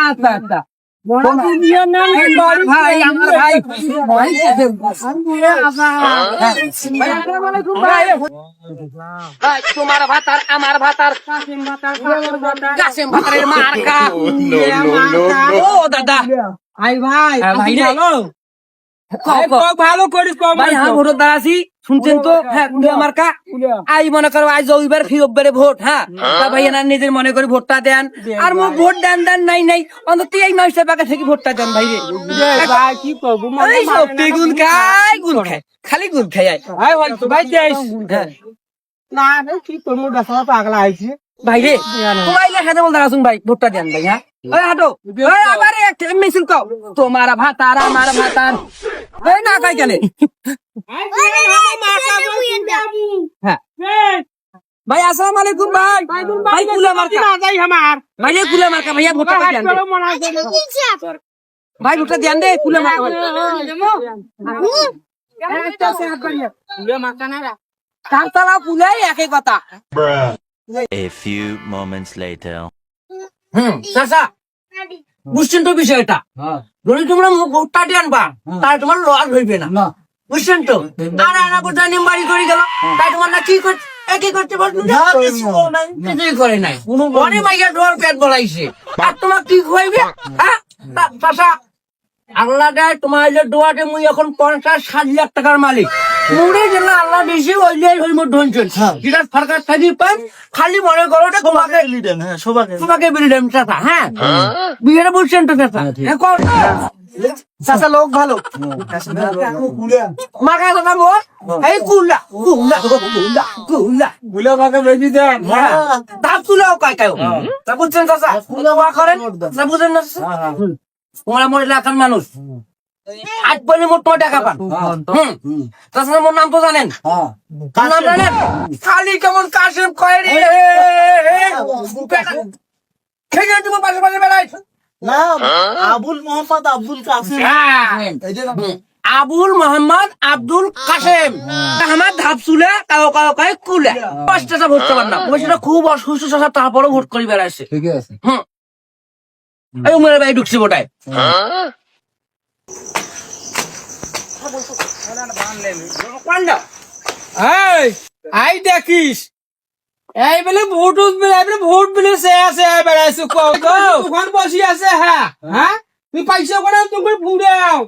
আচ্ছা আচ্ছা ভাই ভাই ভাই, তোমার ভাতার আমার ভাতার কাসেম ভাতারের মার্কা ও দাদা। ভাই ভাই হ্যাঁ, ভাই। ভালো করিস ভাই হ্যাঁ শুনছেন তো? হ্যাঁ কুলিয়া মার্কা? আই মনে করো আজ রবিবার ভোট হ্যাঁ? তা ভাই এনার নিজের মনে করে ভোটটা দেন। আর মো ভোট দেন দেন নাই নাই। অন্তত এই মানুষের পাকা থেকে ভোটটা দেন ভাই রে। কি করব? এই গুণ খায় খালি গুণ। ভাই ভাই হ্যাঁ। না কি করব? দেখা পাগলা আইছি ভাই রে তোমার লেখাতে বলতে আসুন ভাই ভোটটা দেন ভাই হ্যাঁ? ওই হাঁটো। ওই আবার একটা মিছিল কও তোমার ভাতার আমার ভাতার। এই না কই কেন হ্যাঁ ভাই আসসালামু আলাইকুম ভাই ভাই কুলা মার্কা না যাই আমার ভাই কুলা মার্কা ভাইয়া ভোটটা দেন দে। ভাই ভোটটা দেন দে কুলা মার্কা ভাই। কাকতলা কুলাই একই কথা A few moments later. চাচা বুঝছেন তো বিষয়টা? যদি তোমরা মুখ ভোটটা দেন বা তাহলে তোমার লস হইবে না। বুঝছেন তো? আর আনা কোথা নিম বাড়ি করে গেল। তাই তোমার না কি করছে একই করতে পারছ কিছুই করে নাই। অনেক মাইয়া ডোয়ার পেট বলাইছে আর তোমার কি খুয়াইবে হ্যাঁ। আল্লাহ দেয় তোমার যে ডোয়াতে মুই এখন পঞ্চাশ ষাট লাখ টাকার মালিক। মুড়ে যেন আল্লাহ দিয়েছে ওইলে ওই মোট ধনছেন যেটা সরকার থাকি পান খালি মনে করো ওটা তোমাকে তোমাকে বিলি দেন চাচা হ্যাঁ? বিয়েটা বলছেন তো চাচা? হ্যাঁ। চাচা লোক ভালো। মাকা কথা বল এই কুলা কুলা কুলা কুলা বুলে ভাগে বেশি দেন হ্যাঁ। ধাপ তুলাও কাই কাই তা বুঝছেন চাচা? কুলা ওয়া করেন? না বুঝেন না তোমরা মরে মানুষ। আজ পরে মোট তোমার টাকা পান? তাছাড়া মোর নাম তো জানেন? তার নাম জানেন? খালি কেমন কাশেম কয় খেয়ে পাশে পাশে বেড়াই। আবুল মোহাম্মদ আব্দুল কাসিম আবুল মোহাম্মদ আব্দুল কাসেম আমার ধাপ চুলে কাউ কাউ কাউ কুলে। পাঁচটা ভোট করবার না সেটা খুব অসুস্থ তারপরে ভোট করি বেড়াইছে। ঠিক আছে। হুম। এই উমের ভাই ঢুকছি বোটায় আই দেখিস এই বলে ভোট উঠবে এই বলে ভোট বলে সে আছে বেড়াইছো কও তো ওখান বসি আছে হ্যাঁ হ্যাঁ তুই পয়সা করে তুমি ফুড়ে আও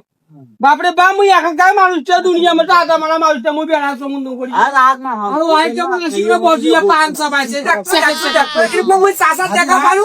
বাপরে বা মুই এখনকার মানুষটা দুনিয়া মধ্যে আধা মারা মানুষটা মুই বেড়া সম্বন্ধ করি আর আগ না আর ওই কেমন আসি পাঁচ সবাই চাষা দেখা পারো